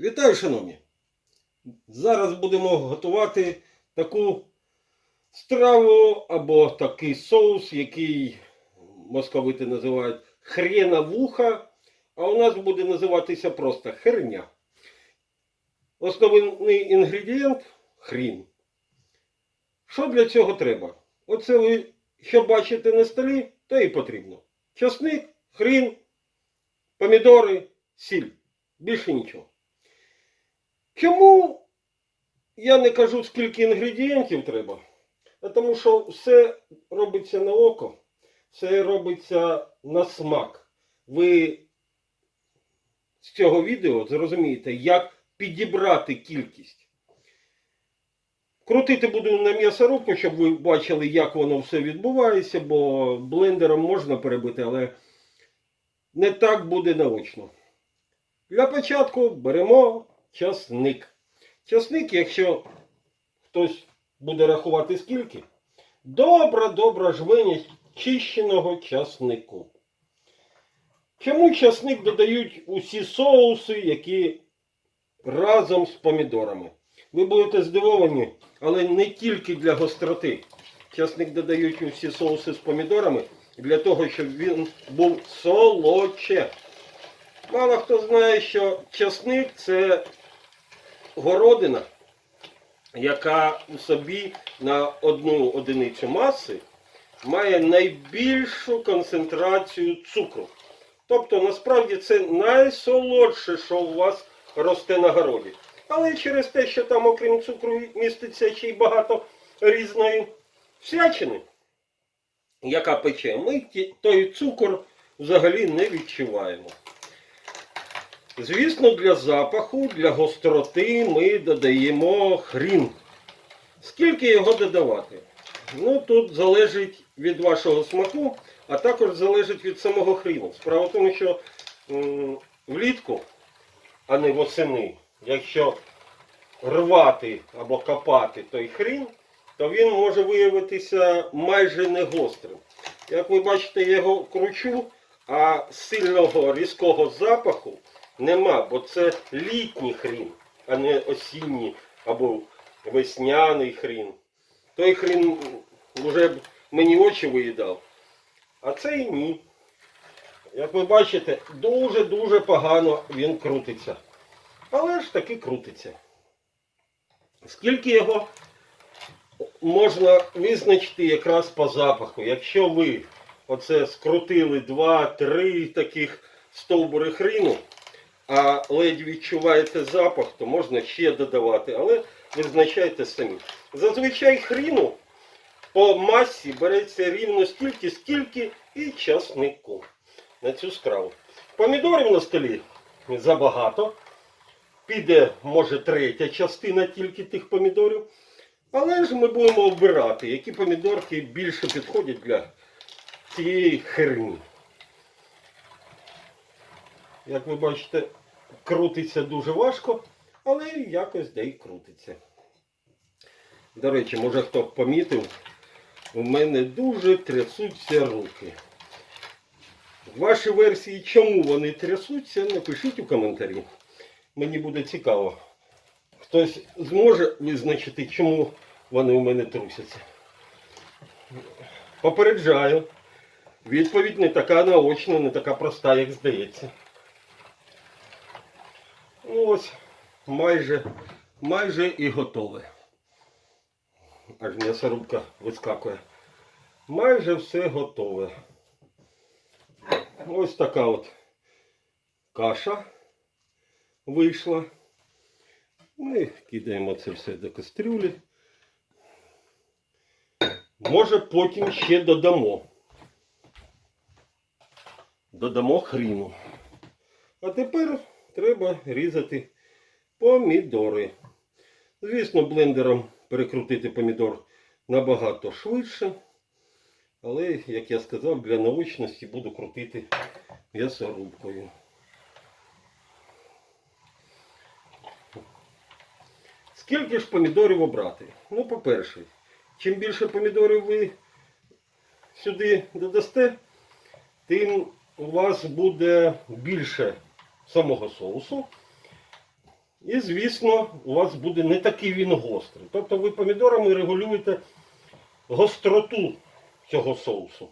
Вітаю, шановні! Зараз будемо готувати таку страву або такий соус, який московити називають хрена вуха, а у нас буде називатися просто херня. Основний інгредієнт хрін. Що для цього треба? Оце ви, що бачите на столі, то і потрібно. Часник, хрін, помідори, сіль. Більше нічого. Чому я не кажу, скільки інгредієнтів треба? Тому що все робиться на око, все робиться на смак. Ви з цього відео зрозумієте, як підібрати кількість. Крутити буду на м'ясорубку, щоб ви бачили, як воно все відбувається, бо блендером можна перебити, але не так буде наочно. Для початку беремо часник. Часник, якщо хтось буде рахувати скільки, добра-добра жменя чищеного часнику. Чому часник додають усі соуси, які разом з помідорами? Ви будете здивовані, але не тільки для гостроти. Часник додають усі соуси з помідорами для того, щоб він був солодче. Мало хто знає, що часник це городина, яка у собі на одну одиницю маси має найбільшу концентрацію цукру. Тобто, насправді це найсолодше, що у вас росте на городі. Але через те, що там, окрім цукру, міститься ще й багато різної всячини, яка пече, ми той цукор взагалі не відчуваємо. Звісно, для запаху, для гостроти ми додаємо хрін. Скільки його додавати? Ну, тут залежить від вашого смаку, а також залежить від самого хріну. Справа в тому, що м, влітку, а не восени, якщо рвати або копати той хрін, то він може виявитися майже не гострим. Як ви бачите, я його кручу, а сильного різкого запаху нема, бо це літній хрін, а не осінній або весняний хрін. Той хрін вже б мені очі виїдав, а цей ні. Як ви бачите, дуже-дуже погано він крутиться. Але ж таки крутиться. Скільки його можна визначити якраз по запаху. Якщо ви оце скрутили 2-3 таких стовбури хріну, а ледь відчуваєте запах, то можна ще додавати, але визначайте самі. Зазвичай хріну по масі береться рівно стільки, скільки і часнику на цю страву. Помідорів на столі забагато. Піде, може, третя частина тільки тих помідорів. Але ж ми будемо обирати, які помідорки більше підходять для цієї херні. Як ви бачите, крутиться дуже важко, але якось де й крутиться. До речі, може хто помітив, у мене дуже трясуться руки. Ваші версії, чому вони трясуться, напишіть у коментарі. Мені буде цікаво. Хтось зможе визначити, чому вони у мене трусяться. Попереджаю. Відповідь не така наочна, не така проста, як здається. Ось, майже, майже і готове. Аж м'ясорубка вискакує. Майже все готове. Ось така от каша вийшла. Ми кидаємо це все до кастрюлі. Може потім ще додамо. Додамо хріну. А тепер треба різати помідори. Звісно, блендером перекрутити помідор набагато швидше. Але, як я сказав, для наочності буду крутити м'ясорубкою. Скільки ж помідорів обрати? Ну, по-перше, чим більше помідорів ви сюди додасте, тим у вас буде більше самого соусу. І, звісно, у вас буде не такий він гострий. Тобто ви помідорами регулюєте гостроту цього соусу.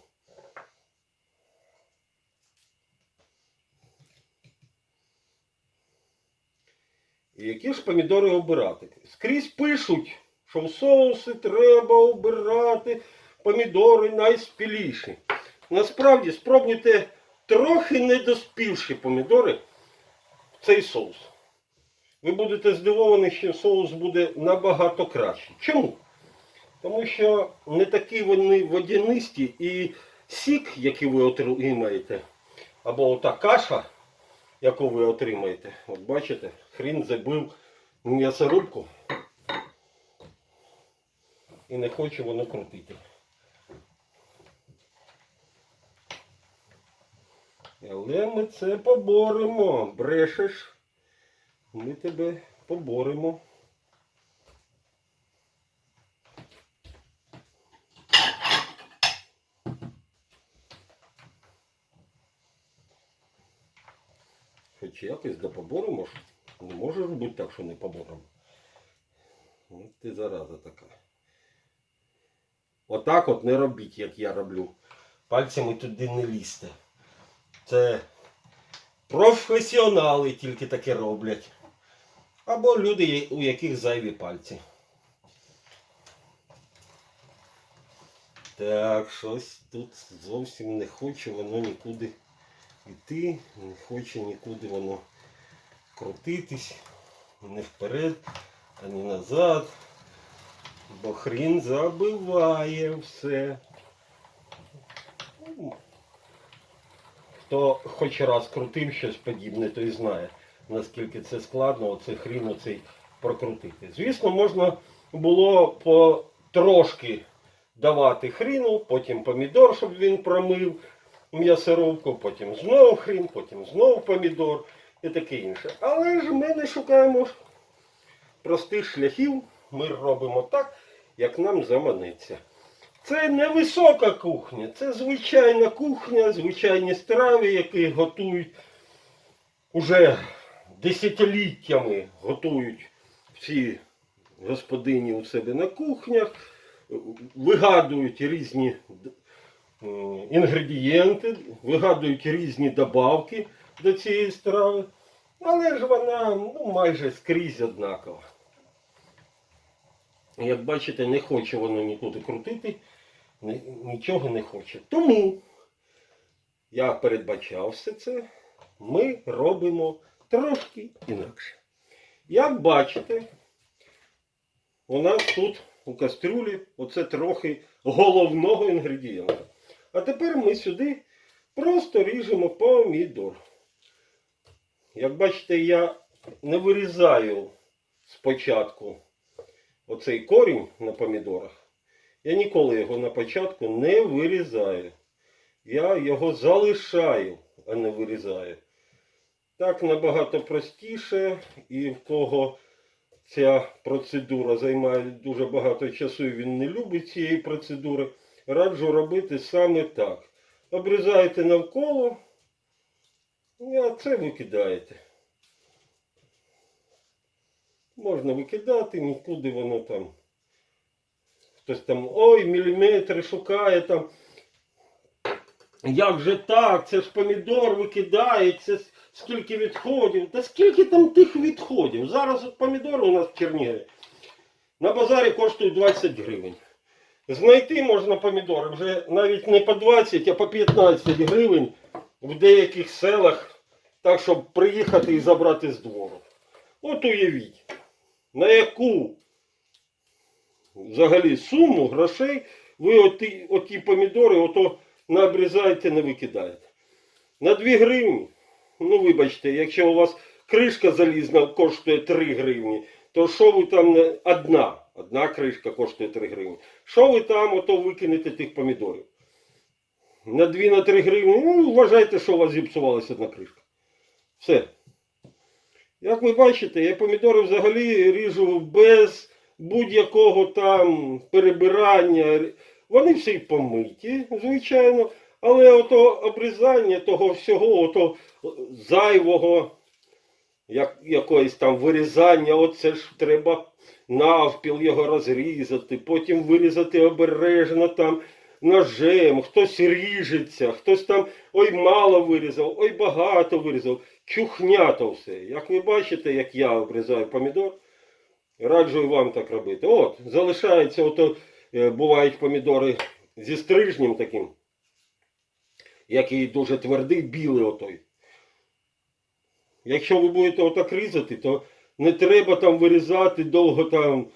І які ж помідори обирати? Скрізь пишуть, що в соуси треба обирати помідори найспіліші. Насправді спробуйте трохи недоспівші помідори цей соус. Ви будете здивовані, що соус буде набагато кращий. Чому? Тому що не такі вони водянисті і сік, який ви отримаєте, або ота каша, яку ви отримаєте, от бачите, хрін забив м'ясорубку і не хоче воно крутити. Але ми це поборемо. Брешеш. Ми тебе поборемо. Хоч якось да поборемо. Не може бути так, що не поборемо. Ну, ти зараза така. Отак от не робіть, як я роблю. Пальцями туди не лізьте. Це професіонали тільки таке роблять. Або люди, у яких зайві пальці. Так, щось тут зовсім не хоче воно нікуди йти, не хоче нікуди воно крутитись. Не вперед, ані назад. Бо хрін забиває все. Хто хоч раз крутив щось подібне, той знає, наскільки це складно, оцей хрін оцей прокрутити. Звісно, можна було потрошки давати хріну, потім помідор, щоб він промив м'ясорубку, потім знову хрін, потім знову помідор і таке інше. Але ж ми не шукаємо простих шляхів, ми робимо так, як нам заманеться. Це не висока кухня, це звичайна кухня, звичайні страви, які готують уже десятиліттями готують всі господині у себе на кухнях, вигадують різні е, інгредієнти, вигадують різні добавки до цієї страви, але ж вона ну, майже скрізь однакова. Як бачите, не хоче воно нікуди крутити, нічого не хоче. Тому я передбачав все це, ми робимо трошки інакше. Як бачите, у нас тут у кастрюлі оце трохи головного інгредієнта. А тепер ми сюди просто ріжемо помідор. Як бачите, я не вирізаю спочатку оцей корінь на помідорах. Я ніколи його на початку не вирізаю. Я його залишаю, а не вирізаю. Так набагато простіше і в кого ця процедура займає дуже багато часу і він не любить цієї процедури, раджу робити саме так. Обрізаєте навколо, а це викидаєте. Можна викидати, нікуди воно там. Хтось там, ой, міліметри шукає там. Як же так? Це ж помідор викидається, скільки відходів. Та скільки там тих відходів? Зараз от помідори у нас в Чернігові на базарі коштують 20 гривень. Знайти можна помідори вже навіть не по 20, а по 15 гривень в деяких селах, так щоб приїхати і забрати з двору. От уявіть, на яку взагалі суму грошей ви оті, оті помідори ото наобрізаєте, не викидаєте. На 2 гривні, ну вибачте, якщо у вас кришка залізна коштує 3 гривні, то що ви там не одна, одна кришка коштує 3 гривні. Що ви там ото викинете тих помідорів? На 2 на 3 гривні, ну вважайте, що у вас зіпсувалася одна кришка. Все. Як ви бачите, я помідори взагалі ріжу без будь-якого там перебирання. Вони всі помиті, звичайно, але ото обрізання того всього, ото зайвого, як, якоїсь там вирізання, оце ж треба навпіл його розрізати, потім вирізати обережно там ножем, хтось ріжеться, хтось там ой мало вирізав, ой багато вирізав. Чухнято все. Як ви бачите, як я обрізаю помідор, раджу і вам так робити. От, залишається, ото, е, бувають помідори зі стрижнем таким, який дуже твердий, білий отой. Якщо ви будете отак різати, то не треба там вирізати, довго там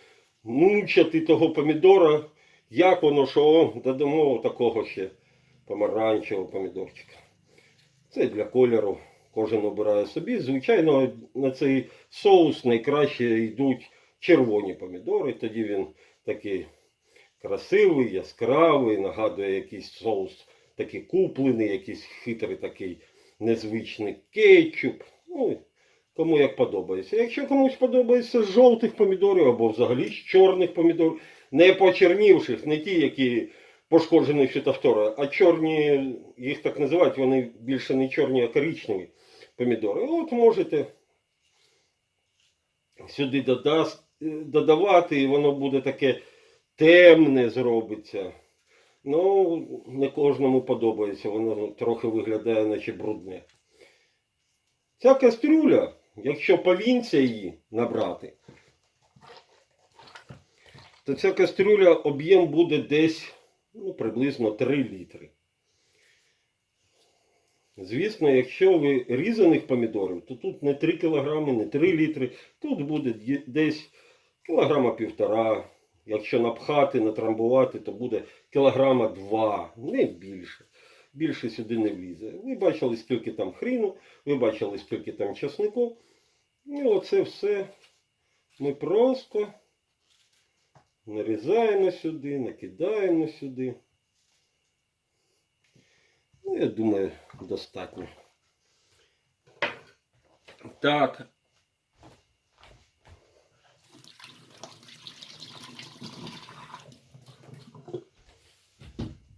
мучати того помідора. Як воно, що додамо такого ще помаранчевого помідорчика. Це для кольору. Кожен обирає собі. Звичайно, на цей соус найкраще йдуть червоні помідори. Тоді він такий красивий, яскравий, нагадує якийсь соус такий куплений, якийсь хитрий такий незвичний кетчуп. Ну, кому як подобається. Якщо комусь подобається жовтих помідорів або взагалі чорних помідорів, не почернівших, не ті, які пошкоджені фітофтора, а чорні, їх так називають, вони більше не чорні, а коричневі помідори. От можете сюди додаст, додавати, і воно буде таке темне зробиться. Ну, не кожному подобається, воно трохи виглядає, наче брудне. Ця кастрюля, якщо повінця її набрати, то ця кастрюля об'єм буде десь ну, приблизно 3 літри. Звісно, якщо ви різаних помідорів, то тут не 3 кілограми, не 3 літри, тут буде десь кілограма півтора. Якщо напхати, натрамбувати, то буде кілограма два, не більше. Більше сюди не влізе. Ви бачили, скільки там хріну, ви бачили, скільки там часнику. І оце все ми просто нарізаємо сюди, накидаємо сюди. Ну, я думаю, достатньо. Так.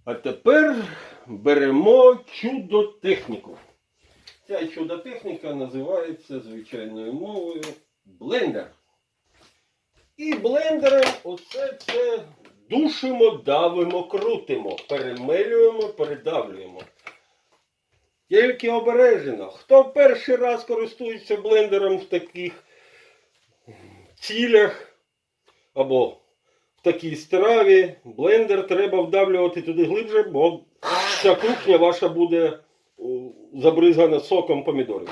А тепер беремо чудо-техніку. Ця чудо-техніка називається звичайною мовою блендер. І блендером оце це душимо, давимо, крутимо, перемелюємо, передавлюємо. Тільки обережно. Хто перший раз користується блендером в таких цілях або такій страві, блендер треба вдавлювати туди глибше, бо вся кухня ваша буде забризгана соком помідорів.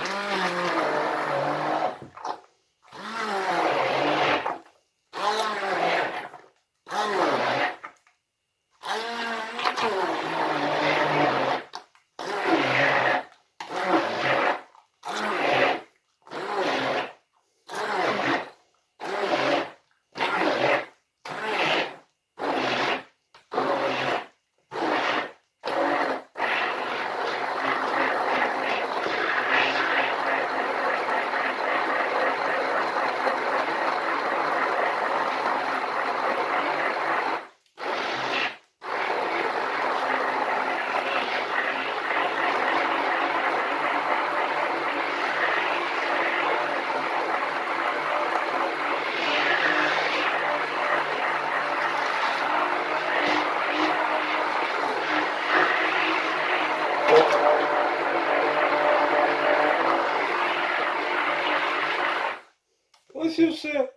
І все.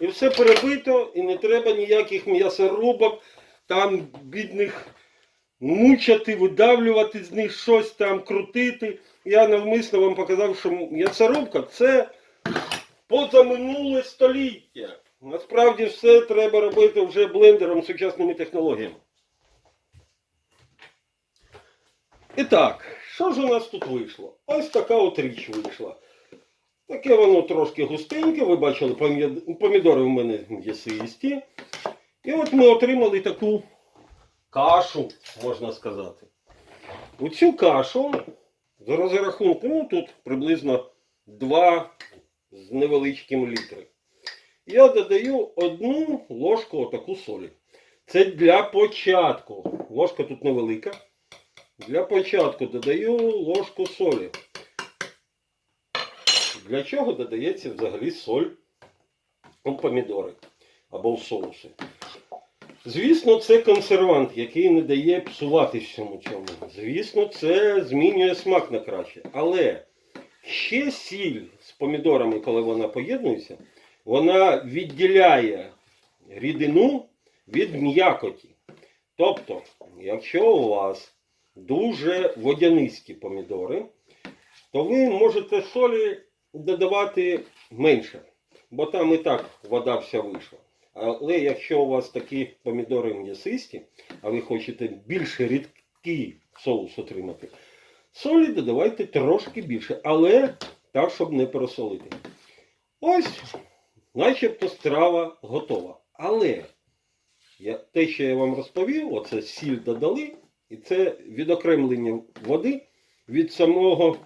І все перебито, і не треба ніяких м'ясорубок, там бідних мучати, видавлювати з них щось там, крутити. Я навмисно вам показав, що м'ясорубка це позаминуле століття. Насправді все треба робити вже блендером сучасними технологіями. І так, що ж у нас тут вийшло? Ось така от річ вийшла. Таке воно трошки густеньке, ви бачили, помідори в мене м'ясисті. І от ми отримали таку кашу, можна сказати. У цю кашу, за розрахунком, ну тут приблизно 2 з невеличким літри. Я додаю одну ложку отаку солі. Це для початку. Ложка тут невелика. Для початку додаю ложку солі. Для чого додається взагалі соль у помідори або в соуси. Звісно, це консервант, який не дає псуватись всьому цьому. Звісно, це змінює смак на краще. Але ще сіль з помідорами, коли вона поєднується, вона відділяє рідину від м'якоті. Тобто, якщо у вас дуже водянисті помідори, то ви можете солі додавати менше, бо там і так вода вся вийшла. Але якщо у вас такі помідори м'ясисті, а ви хочете більш рідкий соус отримати, солі додавайте трошки більше, але так, щоб не пересолити. Ось, начебто страва готова. Але я, те, що я вам розповів, оце сіль додали, і це відокремлення води від самого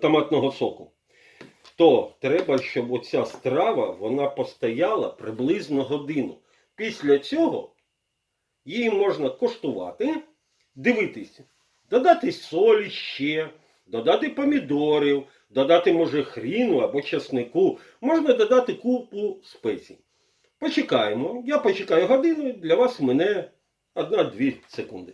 томатного соку. То треба, щоб оця страва вона постояла приблизно годину. Після цього її можна коштувати, дивитись, додати солі ще, додати помідорів, додати, може, хріну або часнику, можна додати купу спецій. Почекаємо. Я почекаю годину, для вас мене 1-2 секунди.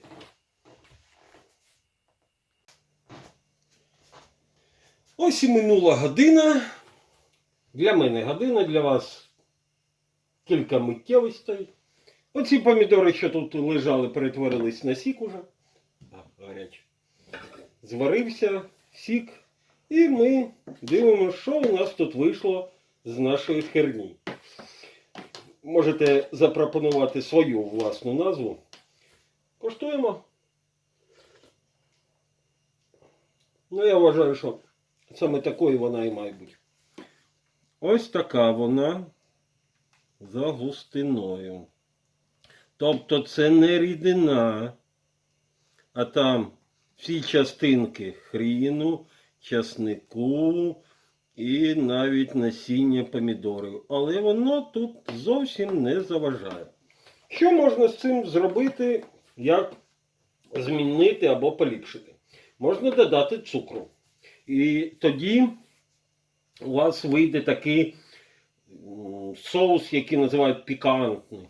Ось і минула година. Для мене година, для вас кілька миттєвостей. Оці помідори, що тут лежали, перетворились на сік уже. А, гаряче. Зварився сік. І ми дивимося, що у нас тут вийшло з нашої херні. Можете запропонувати свою власну назву. Коштуємо. Ну, я вважаю, що саме такою вона і має бути. Ось така вона за густиною. Тобто це не рідина, а там всі частинки хріну, часнику і навіть насіння помідорів. Але воно тут зовсім не заважає. Що можна з цим зробити, як змінити або поліпшити? Можна додати цукру. І тоді у вас вийде такий соус, який називають пікантний.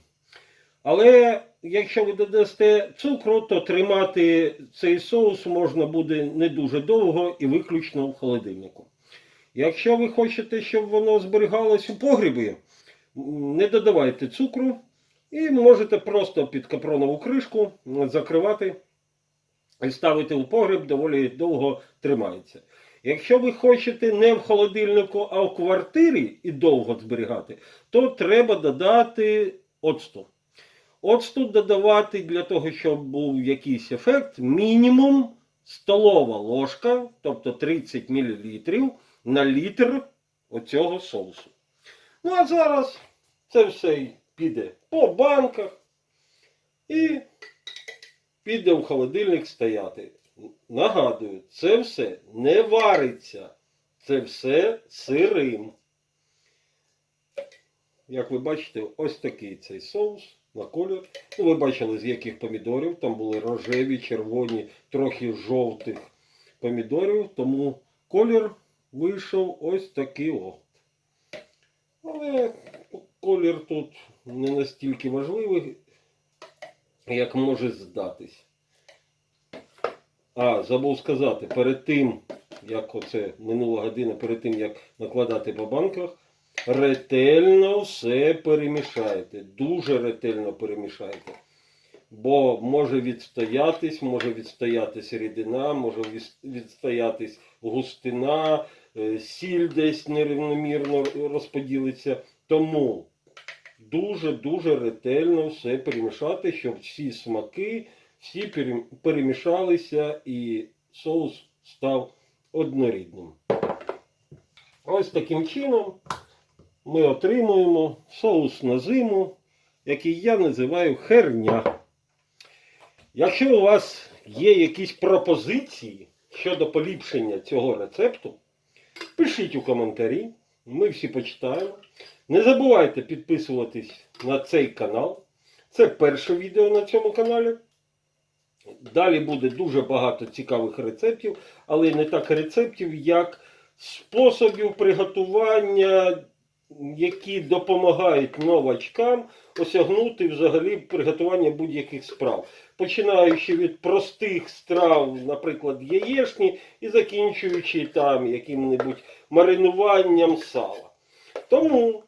Але якщо ви додасте цукру, то тримати цей соус можна буде не дуже довго і виключно в холодильнику. Якщо ви хочете, щоб воно зберігалось у погрібі, не додавайте цукру і можете просто під капронову кришку закривати і ставити у погріб, доволі довго тримається. Якщо ви хочете не в холодильнику, а в квартирі і довго зберігати, то треба додати оцту. Оцту додавати для того, щоб був якийсь ефект, мінімум столова ложка, тобто 30 мл на літр оцього соусу. Ну а зараз це все піде по банках і піде в холодильник стояти. Нагадую, це все не вариться. Це все сирим. Як ви бачите, ось такий цей соус на колір. Ну, ви бачили, з яких помідорів. Там були рожеві, червоні, трохи жовтих помідорів. Тому колір вийшов ось такий от. Але колір тут не настільки важливий, як може здатись. А, забув сказати, перед тим, як оце минула година, перед тим, як накладати по банках, ретельно все перемішайте. Дуже ретельно перемішайте. Бо може відстоятись, може відстоятись рідина, може відстоятись густина, е, сіль десь нерівномірно розподілиться. Тому дуже-дуже ретельно все перемішати, щоб всі смаки всі перемішалися і соус став однорідним. Ось таким чином ми отримуємо соус на зиму, який я називаю херня. Якщо у вас є якісь пропозиції щодо поліпшення цього рецепту, пишіть у коментарі, ми всі почитаємо. Не забувайте підписуватись на цей канал. Це перше відео на цьому каналі. Далі буде дуже багато цікавих рецептів, але не так рецептів, як способів приготування, які допомагають новачкам осягнути взагалі приготування будь-яких страв. Починаючи від простих страв, наприклад, яєчні, і закінчуючи там яким-небудь маринуванням сала. Тому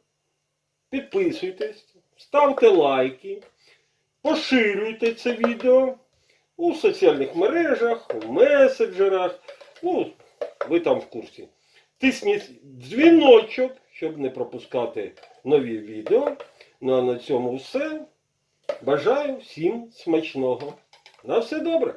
підписуйтесь, ставте лайки, поширюйте це відео у соціальних мережах, у меседжерах. Ну, ви там в курсі. Тисніть дзвіночок, щоб не пропускати нові відео. Ну а на цьому все. Бажаю всім смачного. На все добре!